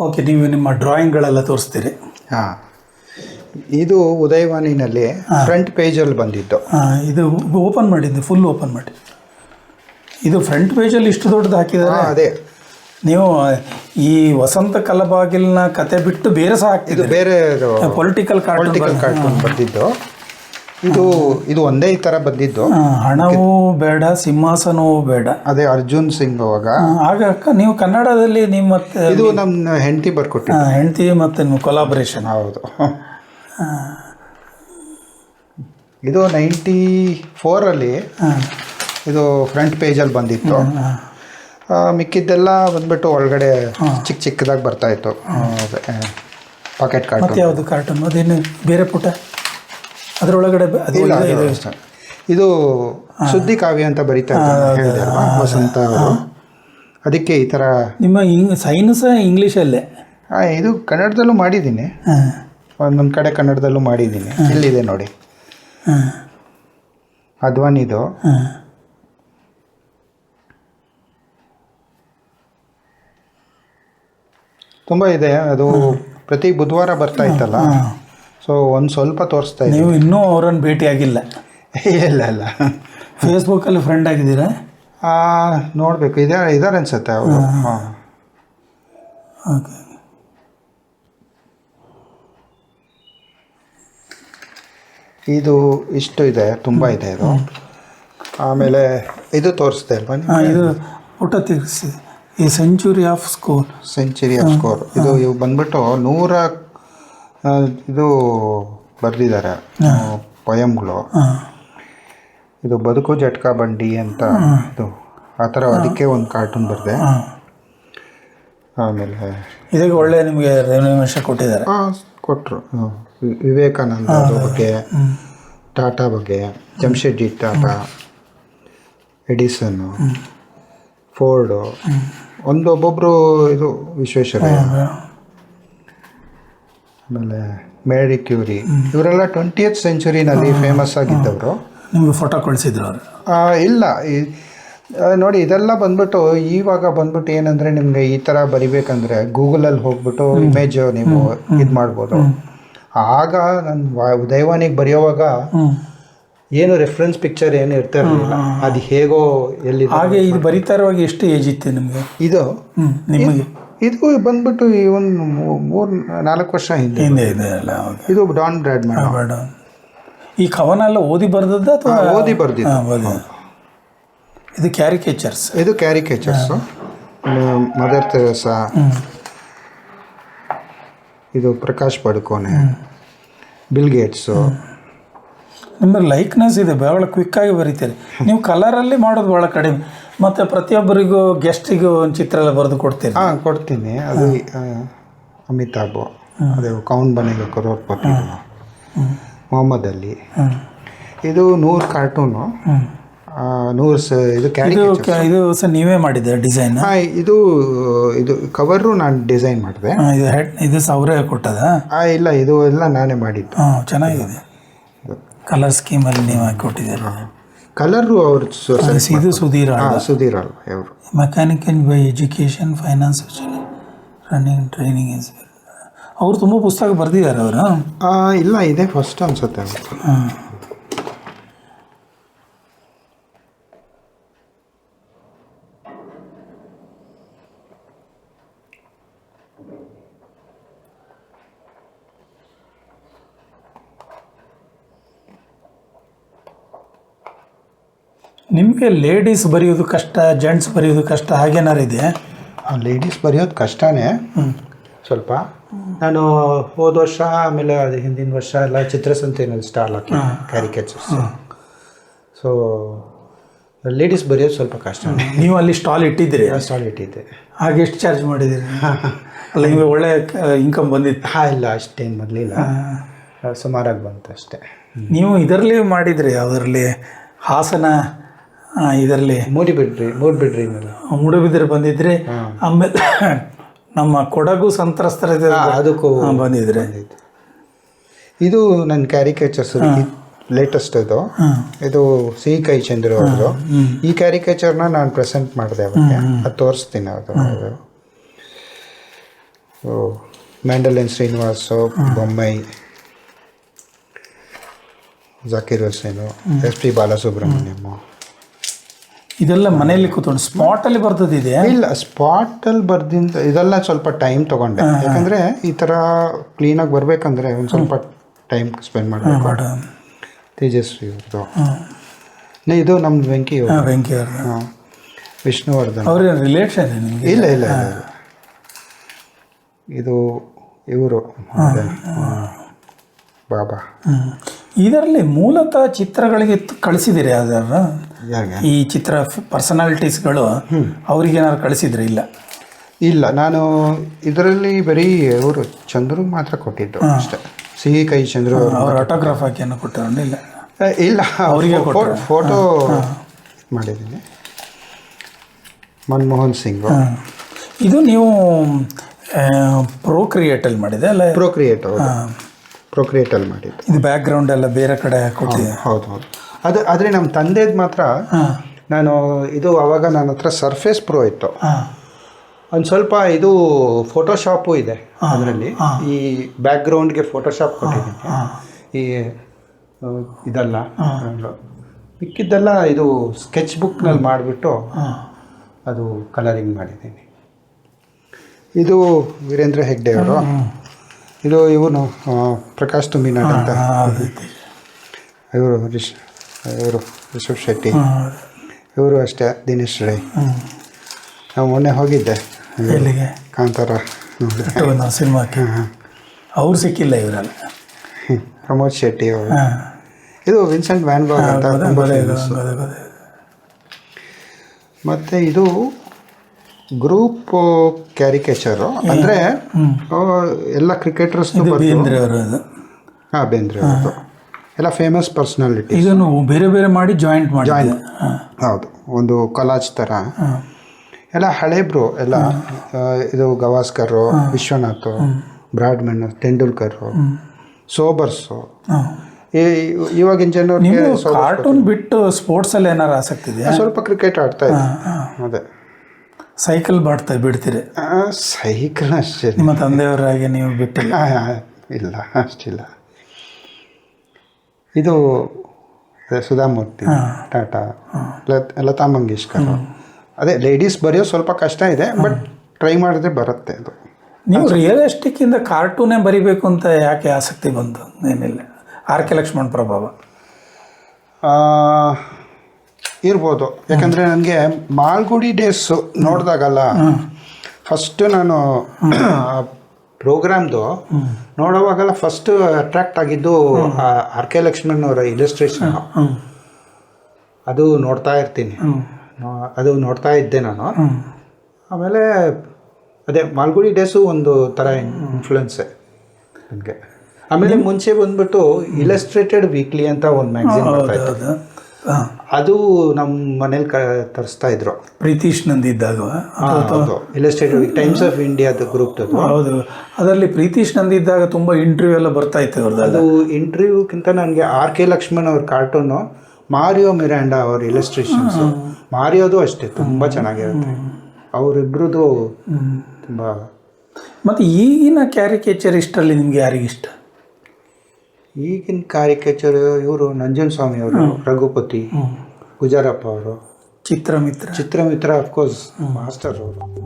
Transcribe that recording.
Okay ನೀವು ನಿಮ್ಮ ಡ್ರಾಯಿಂಗ್ಗಳೆಲ್ಲ ತೋರಿಸ್ತೀರಿ. ಹಾಂ. ಇದು ಉದಯವಾಣಿನಲ್ಲಿ ಫ್ರಂಟ್ ಪೇಜಲ್ಲಿ ಬಂದಿತ್ತು ಹಾಂ ಇದು ಓಪನ್ ಮಾಡಿದ್ದು ಫುಲ್ ಓಪನ್ ಮಾಡಿ. ಇದು ಫ್ರಂಟ್ ಪೇಜಲ್ಲಿ ಇಷ್ಟು ದೊಡ್ಡದು ಹಾಕಿದ್ದಾರೆ? ಅದೇ. ನೀವು ಈ ವಸಂತ ಕಲಬಾಗಿಲ್ನ ಕತೆ ಬಿಟ್ಟು ಬೇರೆ ಸಹ ಹಾಕ್ತಿದ್ದು ಬೇರೆ ಪೊಲಿಟಿಕಲ್ ಕಾರ್ಟೂನ್ ಬಂದಿದ್ದು. ಇದು ಇದು ಒಂದೇ ಈ ಥರ ಬಂದಿದ್ದು. ಹಣವೂ ಬೇಡ ಸಿಂಹಾಸನವೂ ಬೇಡ. ಅದೇ ಅರ್ಜುನ್ ಸಿಂಗ್ ಅವಾಗ. ಆಗ ನೀವು ಕನ್ನಡದಲ್ಲಿ ನಿಮ್ಮ ಇದು ನಮ್ಮ ಹೆಂಡತಿ ಬರ್ಕೊಟ್ಟ ಹೆಂಡತಿ ಮತ್ತೆ ನಿಮ್ಮ ಕೊಲಾಬ್ರೇಷನ್ ಹೌದು. ಇದು ನೈಂಟಿ ಫೋರಲ್ಲಿ ಇದು ಫ್ರಂಟ್ ಪೇಜಲ್ಲಿ ಬಂದಿತ್ತು. ಮಿಕ್ಕಿದ್ದೆಲ್ಲ ಬಂದ್ಬಿಟ್ಟು ಒಳಗಡೆ ಚಿಕ್ಕ ಚಿಕ್ಕದಾಗಿ ಬರ್ತಾ ಇತ್ತು. ಪಾಕೆಟ್ ಕಾರ್ಟೂನ್ ಯಾವುದು ಕಾರ್ಟೂನ್ ಅದೇನು ಬೇರೆ ಪುಟ? ಅದರೊಳಗಡೆ ಅದು ಇಲ್ಲ ಇದೆ, ಅದು ಅಷ್ಟೇ. ಇದು ಸುದ್ದಿ ಕಾವ್ಯ ಅಂತ ಬರೀತಾ ಇದ್ದಾರೆ ಹೇಳಿದೆ ಅಲ್ವಾ ವಸಂತ ಅವರು. ಅದಕ್ಕೆ ಈ ಥರ ನಿಮ್ಮ ಇಂಗ್ ಸೈನ್ಸ್ ಇಂಗ್ಲೀಷಲ್ಲೇ? ಇದು ಕನ್ನಡದಲ್ಲೂ ಮಾಡಿದ್ದೀನಿ. ಒಂದೊಂದು ಕಡೆ ಕನ್ನಡದಲ್ಲೂ ಮಾಡಿದ್ದೀನಿ. ಇಲ್ಲಿದೆ ನೋಡಿ. ಅದ್ವಾನ್ ಅದ್ವಾನಿದು ತುಂಬ ಇದೆ. ಅದು ಪ್ರತಿ ಬುಧವಾರ ಬರ್ತಾ ಇತ್ತಲ್ಲ? ಸೊ ಒಂದು ಸ್ವಲ್ಪ ತೋರಿಸ್ತಾ ಇದ್ದೀನಿ. ನೀವು ಇನ್ನೂ ಅವರನ್ನು ಭೇಟಿಯಾಗಿಲ್ಲ. ಇಲ್ಲ ಇಲ್ಲ. ಫೇಸ್ಬುಕ್ಕಲ್ಲಿ ಫ್ರೆಂಡ್ ಆಗಿದ್ದೀರಾ? ನೋಡಬೇಕು. ಇದೆ ಇದಾರೆ ಅನ್ಸುತ್ತೆ ಅವರು. ಹಾಂ ಓಕೆ ಇದು ಇಷ್ಟು ಇದೆ ತುಂಬ ಇದೆ ಇದು. ಆಮೇಲೆ ಇದು ತೋರಿಸ್ದೆ ಅಲ್ವಾ ಇದು ಊಟ ತಿರ್ಗಿಸಿ ಈ century of score century of score ಇದು ಇವು ಬಂದ್ಬಿಟ್ಟು ನೂರ ಇದು ಬರೆದಿದ್ದಾರೆ ಪೊಯಮ್ಗಳು ಇದು ಬದುಕು ಜಟ್ಕಾ ಬಂಡಿ ಅಂತ ಇದು. ಆ ಥರ ಅದಕ್ಕೆ ಒಂದು ಕಾರ್ಟೂನ್ ಬರೆದೆ. ಆಮೇಲೆ ಇದಕ್ಕೆ ಒಳ್ಳೆ ನಿಮಗೆ ರೆಮ್ಯುನೇಷನ್ ಕೊಟ್ಟಿದ್ದಾರೆ. ಕೊಟ್ಟರು ವಿವೇಕಾನಂದ ಬಗ್ಗೆ ಟಾಟಾ ಬಗ್ಗೆ ಜಮ್ಶೆಡ್ಜಿ ಟಾಟಾ ಎಡಿಸನ್ನು ಫೋರ್ಡು ಒಂದು ಒಬ್ಬೊಬ್ಬರು ಇದು ವಿಶ್ವೇಶ್ವರಯ್ಯ. ಆಮೇಲೆ ಮೇರಿ ಕ್ಯೂರಿ ಇವರೆಲ್ಲ ಟ್ವೆಂಟಿಯತ್ ಸೆಂಚುರಿನಲ್ಲಿ ಫೇಮಸ್ ಆಗಿದ್ದವರು. ನಿಮಗೆ ಫೋಟೋ ಕಳಿಸಿದ್ರು ಅವರು. ಇಲ್ಲ ನೋಡಿ ಇದೆಲ್ಲ ಬಂದ್ಬಿಟ್ಟು ಇವಾಗ ಬಂದ್ಬಿಟ್ಟು ಏನಂದ್ರೆ ನಿಮಗೆ ಈ ಥರ ಬರಿಬೇಕಂದ್ರೆ ಗೂಗಲಲ್ಲಿ ಹೋಗ್ಬಿಟ್ಟು ಇಮೇಜ್ ನೀವು ಇದು ಮಾಡ್ಬೋದು. ಆಗ ನಾನು ದೈವಾನಿಗೆ ಬರೆಯೋವಾಗ ಏನು ರೆಫರೆನ್ಸ್ ಪಿಕ್ಚರ್ ಏನು ಇರ್ತಾ ಇರಲಿಲ್ಲ. ಅದು ಹೇಗೋ ಎಲ್ಲಿ ಹಾಗೆ ಇದು ಬರಿತಾ ಇರುವಾಗ ಎಷ್ಟು ಏಜ್ ಇತ್ತು ನಿಮಗೆ? ಇದು ನಿಮಗೆ? ಇದು ಬಂದ್ಬಿಟ್ಟು ಈ ಒಂದು ಮೂರು ನಾಲ್ಕು ವರ್ಷ ಹಿಂದೆ. ಹಿಂದೆ ಇದೆ ಅಲ್ಲ ಓಕೆ ಇದು ಡಾನ್ ಬ್ರ್ಯಾಡ್ ಬೇಡ ಈ ಕವನ ಎಲ್ಲ ಓದಿ ಬರ್ದದ್ದು ಅಥವಾ ಓದಿ ಬರ್ದಿದ್ದು. ಹಾಂ ಓದಿ. ಇದು ಕ್ಯಾರಿಕೇಚರ್ಸ್ ಇದು ಕ್ಯಾರಿಕೇಚರ್ಸು ಮದರ್ ತೆರೇಸಾ. ಇದು ಪ್ರಕಾಶ್ ಪಡುಕೋನೆ ಬಿಲ್ ಗೇಟ್ಸು. ನಿಮ್ಮ ಲೈಕ್ನೆಸ್ ಇದೆ ಭಾಳ ಕ್ವಿಕ್ಕಾಗಿ ಬರೀತೀರಿ. ನೀವು ಕಲರಲ್ಲಿ ಮಾಡೋದು ಭಾಳ ಕಡಿಮೆ. ಮತ್ತು ಪ್ರತಿಯೊಬ್ಬರಿಗೂ ಗೆಸ್ಟಿಗೂ ಒಂದು ಚಿತ್ರ ಎಲ್ಲ ಬರೆದು ಕೊಡ್ತೀನಿ ಹಾಂ ಕೊಡ್ತೀನಿ. ಅದು ಅಮಿತಾಬ್. ಅದೇ ಕೌನ್ ಬನೆಗೆ ಕರೋರ್ಪತಿ ಮೊಹಮ್ಮದ್ ಅಲಿ ಇದು ನೂರು ಕಾರ್ಟೂನು ನೂರು ಸ ಇದು ಇದು ಸಹ ನೀವೇ ಮಾಡಿದ್ದೆ ಡಿಸೈನ್ ಹಾಂ ಇದು ಇದು ಕವರು ನಾನು ಡಿಸೈನ್ ಮಾಡಿದೆ. ಇದು ಹೆಡ್ ಇದು ಅವರೇ ಕೊಟ್ಟದ? ಇಲ್ಲ ಇದು ಎಲ್ಲ ನಾನೇ ಮಾಡಿದ್ದು. ಹಾಂ ಚೆನ್ನಾಗಿದೆ. ಕಲರ್ ಸ್ಕೀಮಲ್ಲಿ ನೀವು ಹಾಕಿ ಕೊಟ್ಟಿದ್ದೀರಿ. ಕಲರು ಅವರು ಇದು ಸುಧೀರ್ ಸುಧೀರ್ ಅವರು ಇವರು. Mechanical by education finance running training is ಅವರು ತುಂಬ ಪುಸ್ತಕ ಬರೆದಿದ್ದಾರೆ ಅವರು ಇಲ್ಲ ಇದೆ ಫಸ್ಟ್ ಅನ್ಸುತ್ತೆ. ಹಾಂ. ನಿಮಗೆ ಲೇಡೀಸ್ ಬರೆಯೋದು ಕಷ್ಟ ಜೆಂಟ್ಸ್ ಬರೆಯೋದು ಕಷ್ಟ ಹಾಗೇನಾರು ಇದೆ ಲೇಡೀಸ್ ಬರೆಯೋದು ಕಷ್ಟನೇ. ಸ್ವಲ್ಪ. ನಾನು ಹೋದ ವರ್ಷ ಆಮೇಲೆ ಅದು ಹಿಂದಿನ ವರ್ಷ ಎಲ್ಲ ಚಿತ್ರಸಂತೆಯಲ್ಲಿ ಸ್ಟಾಲ್ ಹಾಕಿ ಕ್ಯಾರಿಕೇಚರ್ಸ್ ಸೊ ಲೇಡೀಸ್ ಬರೆಯೋದು ಸ್ವಲ್ಪ ಕಷ್ಟ. ನೀವು ಅಲ್ಲಿ ಸ್ಟಾಲ್ ಇಟ್ಟಿದ್ದೀರಿ? ಸ್ಟಾಲ್ ಇಟ್ಟಿದ್ದೆ. ಹಾಗೆ ಎಷ್ಟು ಚಾರ್ಜ್ ಮಾಡಿದ್ದೀರಿ? ಅಲ್ಲ ನಿಮಗೆ ಒಳ್ಳೆ ಇನ್ಕಮ್ ಬಂದಿತ್ತು. ಹಾಂ ಇಲ್ಲ ಅಷ್ಟೇನು ಬರಲಿಲ್ಲ ಸುಮಾರಾಗಿ ಬಂತು ಅಷ್ಟೇ. ನೀವು ಇದರಲ್ಲಿ ಮಾಡಿದ್ರಿ ಅದರಲ್ಲಿ ಹಾಸನ ಇದರಲ್ಲಿ ಮೂಡಿಬಿಡ್ರಿ ಮೂಡಿಬಿಡ್ರಿ ಮೂಡಿಬಿದ್ರೆ ಬಂದಿದ್ರೆ ಆಮೇಲೆ ನಮ್ಮ ಕೊಡಗು ಸಂತ್ರಸ್ತರ ಅದಕ್ಕೂ ಬಂದಿದ್ರೆ. ಇದು ನನ್ನ ಕ್ಯಾರಿಕೇಚರ್ಸ್ ಲೇಟೆಸ್ಟ್ ಇದು. ಇದು ಸಿ ಕೈ ಚಂದ್ರ ಅವ್ರದ್ದು. ಈ ಕ್ಯಾರಿಕೇಚರ್ನ ನಾನು ಪ್ರೆಸೆಂಟ್ ಮಾಡಿದೆ ಅವಕ್ಕೆ ಅದು ತೋರಿಸ್ತೀನಿ ಅದು. Mandolin Srinivas Bommai Zakir Hussain S P Balasubrahmanyam ಇದೆಲ್ಲ ಮನೆಯಲ್ಲಿ ಕೂತ್ಕೊಂಡು ಸ್ಪಾಟಲ್ಲಿ ಬರ್ತದಿದೆಯಾ ಇಲ್ಲ ಸ್ಪಾಟಲ್ಲಿ ಬರ್ದಿಂದ ಇದೆಲ್ಲ ಸ್ವಲ್ಪ ಟೈಮ್ ತಗೊಂಡೆ. ಯಾಕಂದರೆ ಈ ಥರ ಕ್ಲೀನಾಗಿ ಬರಬೇಕಂದ್ರೆ ಒಂದು ಸ್ವಲ್ಪ ಟೈಮ್ ಸ್ಪೆಂಡ್ ಮಾಡಬೇಕು. ಮಾಡ. ತೇಜಸ್ವಿ ಅವ್ರದ್ದು ಇದು ನಮ್ದು ವೆಂಕಿ. ವೆಂಕಿ. ವಿಷ್ಣುವರ್ಧನ್. ಅವ್ರ ರಿಲೇಷನ್ ನಿಮಗೆ? ಇಲ್ಲ ಇಲ್ಲ. ಇದು ಇವರು. ಬಾಬಾ. ಇದರಲ್ಲಿ ಮೂಲತಃ ಚಿತ್ರಗಳಿಗೆ ಕಳಿಸಿದಿರಿ ಯಾರಿಗೆ ಈ ಚಿತ್ರ ಪರ್ಸನಾಲಿಟೀಸ್ಗಳು ಅವ್ರಿಗೆ ಏನಾದ್ರು ಕಳಿಸಿದ್ರೆ ಇಲ್ಲ? ಇಲ್ಲ ನಾನು ಇದರಲ್ಲಿ ಬರೀ ಅವರು ಚಂದ್ರು ಮಾತ್ರ ಕೊಟ್ಟಿದ್ದು ಅಷ್ಟೇ. ಸಿಹಿ ಕೈ ಚಂದ್ರು ಅವರು ಆಟೋಗ್ರಾಫ್ ಹಾಕಿ ಏನೋ ಕೊಟ್ಟರು ಇಲ್ಲ? ಇಲ್ಲ ಅವರಿಗೆ ಫೋಟೋ ಮಾಡಿದ್ದೀನಿ. ಮನಮೋಹನ್ ಸಿಂಗ್. ಇದು ನೀವು ಪ್ರೋಕ್ರಿಯೇಟಲ್ಲಿ ಮಾಡಿದೆ ಅಲ್ಲ? ಪ್ರೋಕ್ರಿಯೇಟ್ ಪ್ರೊಕ್ರಿಯೇಟಲ್ಲಿ ಮಾಡಿದ್ದು. ಇದು ಬ್ಯಾಕ್ಗ್ರೌಂಡ್ ಎಲ್ಲ ಬೇರೆ ಕಡೆ ಕೊಟ್ಟಿದೆ ಹೌದು ಹೌದು. ಅದು ಆದರೆ ನಮ್ಮ ತಂದೆದು ಮಾತ್ರ ನಾನು ಇದು ಅವಾಗ ನನ್ನ ಹತ್ರ ಸರ್ಫೇಸ್ ಪ್ರೋ ಇತ್ತು. ಒಂದು ಸ್ವಲ್ಪ ಇದು ಫೋಟೋಶಾಪು ಇದೆ ಅದರಲ್ಲಿ. ಈ ಬ್ಯಾಕ್ಗ್ರೌಂಡ್ಗೆ ಫೋಟೋಶಾಪ್ ಕೊಟ್ಟಿದ್ದೀನಿ. ಈ ಇದೆಲ್ಲ. ಮಿಕ್ಕಿದ್ದೆಲ್ಲ ಇದು ಸ್ಕೆಚ್ ಬುಕ್ನಲ್ಲಿ ಮಾಡಿಬಿಟ್ಟು ಅದು ಕಲರಿಂಗ್ ಮಾಡಿದ್ದೀನಿ. ಇದು ವೀರೇಂದ್ರ ಹೆಗ್ಡೆ ಅವರು. ಇದು ಇವನು ಪ್ರಕಾಶ್ ತುಂಬಿನಾಡ್ ಅಂತ. ಇವರು ಇವರು ರಿಷಬ್ ಶೆಟ್ಟಿ. ಇವರು ಅಷ್ಟೇ ದಿನೇಶ್ ರೈ. ನಾವು ಮೊನ್ನೆ ಹೋಗಿದ್ದೆ. ಎಲ್ಲಿಗೆ? ಕಾಂತಾರ ನಾವು ಸಿನಿಮಾಕ್ಕೆ? ಅವ್ರು ಸಿಕ್ಕಿಲ್ಲ ಇವರಲ್ಲಿ. ಪ್ರಮೋದ್ ಶೆಟ್ಟಿ ಅವರು. ಇದು ವಿನ್ಸೆಂಟ್ ವ್ಯಾನ್ ಅಂತ ಮತ್ತು ಇದು ಗ್ರೂಪ್ ಕ್ಯಾರಿಕೇಚರು. ಅಂದರೆ ಎಲ್ಲ ಕ್ರಿಕೆಟರ್ಸ್ ಅವರು ಹಾಂ ಬೇಂದ್ರೆ ಅವ್ರದ್ದು ಎಲ್ಲ ಫೇಮಸ್ ಪರ್ಸ್ನಾಲಿಟಿ ಇದನ್ನು ಬೇರೆ ಬೇರೆ ಮಾಡಿ ಜಾಯಿಂಟ್ ಮಾಡಿ. ಹೌದು. ಒಂದು ಕಲಾಜ್ ಥರ ಎಲ್ಲ ಹಳೇಬ್ರು ಎಲ್ಲ ಇದು ಗವಾಸ್ಕರು ವಿಶ್ವನಾಥ್ ಬ್ರಾಡ್ಮನ್ ತೆಂಡೂಲ್ಕರ್ ಸೋಬರ್ಸು. ಇವಾಗಿನ ಜನರಿಗೆ ಸ್ಪೋರ್ಟ್ಸ್ ಕಾರ್ಟೂನ್ ಬಿಟ್ಟು ಸ್ಪೋರ್ಟ್ಸಲ್ಲಿ ಏನಾರು ಆಸಕ್ತಿ ಇದೆಯಾ? ಸ್ವಲ್ಪ ಕ್ರಿಕೆಟ್ ಆಡ್ತಾ ಇದ್ದೆ. ಅದೇ. ಸೈಕಲ್ ಬಾಡ್ತಾ ಬಿಡ್ತೀರಿ. ಸೈಕಲ್ ಅಷ್ಟೇ. ನಿಮ್ಮ ತಂದೆಯವರಾಗಿ ನೀವು ಬಿಟ್ಟಿಲ್ಲ. ಇಲ್ಲ ಅಷ್ಟಿಲ್ಲ. ಇದು ಅದೇ ಸುಧಾಮೂರ್ತಿ ಟಾಟಾ ಲತ್- ಮಂಗೇಶ್ಕರ್. ಅದೇ ಲೇಡೀಸ್ ಬರೆಯೋ ಸ್ವಲ್ಪ ಕಷ್ಟ ಇದೆ ಬಟ್ ಟ್ರೈ ಮಾಡಿದ್ರೆ ಬರುತ್ತೆ ಅದು. ನೀವು ರಿಯಲಿಸ್ಟಿಕ್ ಇಂದ ಕಾರ್ಟೂನೇ ಬರಿಬೇಕು ಅಂತ ಯಾಕೆ ಆಸಕ್ತಿ ಬಂತು? ಏನಿಲ್ಲ. ಆರ್ ಕೆ ಲಕ್ಷ್ಮಣ್ ಪ್ರಭಾವ. ಇರ್ಬೋದು. ಯಾಕಂದರೆ ನನಗೆ ಮಾಲ್ಗುಡಿ ಡೇಸು ನೋಡಿದಾಗಲ್ಲ ಫಸ್ಟ್ ನಾನು ಪ್ರೋಗ್ರಾಮ್ದು ನೋಡೋವಾಗೆಲ್ಲ ಫಸ್ಟ್ ಅಟ್ರಾಕ್ಟ್ ಆಗಿದ್ದು ಆರ್ ಕೆ ಲಕ್ಷ್ಮಣ್ ಅವರ ಇಲಸ್ಟ್ರೇಷನ್ ಅದು ನೋಡ್ತಾ ಇರ್ತೀನಿ. ಅದು ನೋಡ್ತಾ ಇದ್ದೆ ನಾನು. ಆಮೇಲೆ ಅದೇ ಮಾಲ್ಗುಡಿ ಡೇಸು ಒಂದು ಥರ ಇನ್ಫ್ಲುಯೆನ್ಸೆ ನನಗೆ. ಆಮೇಲೆ ಮುಂಚೆ ಬಂದ್ಬಿಟ್ಟು ಇಲಸ್ಟ್ರೇಟೆಡ್ ವೀಕ್ಲಿ ಅಂತ ಒಂದು ಮ್ಯಾಗ್ಝಿನ್ ಬರ್ತಾ ಇತ್ತು. ಅದು ನಮ್ಮ ಮನೇಲಿ ಕ ತರಿಸ್ತಾ ಇದ್ರು. ಪ್ರೀತೀಶ್ ನಂದಿದ್ದಾಗ ಇಲ್ಲಸ್ಟೇಟ್ ಟೈಮ್ಸ್ ಆಫ್ ಇಂಡಿಯಾದ ಗ್ರೂಪ್ ಹೌದು. ಅದರಲ್ಲಿ ಪ್ರೀತೀಶ್ ನಂದಿದ್ದಾಗ ತುಂಬ ಇಂಟರ್ವ್ಯೂ ಎಲ್ಲ ಬರ್ತಾ ಇತ್ತು ಅವ್ರದ್ದು ಅದು ಇಂಟರ್ವ್ಯೂಕ್ಕಿಂತ ನನಗೆ ಆರ್ ಕೆ ಲಕ್ಷ್ಮಣ್ ಅವ್ರ ಕಾರ್ಟೂನು ಮಾರಿಯೋ ಮಿರಾಂಡಾ ಅವ್ರ ಇಲಸ್ಟ್ರೇಷನ್ಸ್ ಮಾರಿಯೋದು ಅಷ್ಟೇ ತುಂಬ ಚೆನ್ನಾಗಿರುತ್ತೆ. ಅವರಿಬ್ರದ್ದು ತುಂಬ ಮತ್ತು ಈಗಿನ ಕ್ಯಾರಿಕೇಚರ್ ಇಷ್ಟರಲ್ಲಿ ನಿಮ್ಗೆ ಯಾರಿಗೆ ಇಷ್ಟ ಈಗಿನ ಕ್ಯಾರಿಕೇಚರ್ ಇವರು ನಂಜನ್ ಸ್ವಾಮಿ ಅವರು ರಘುಪತಿ ಗುಜಾರಪ್ಪ ಅವರು ಚಿತ್ರಮಿತ್ರ. ಚಿತ್ರಮಿತ್ರ ಅಫ್ಕೋರ್ಸ್ ಮಾಸ್ಟರ್ ಅವರು.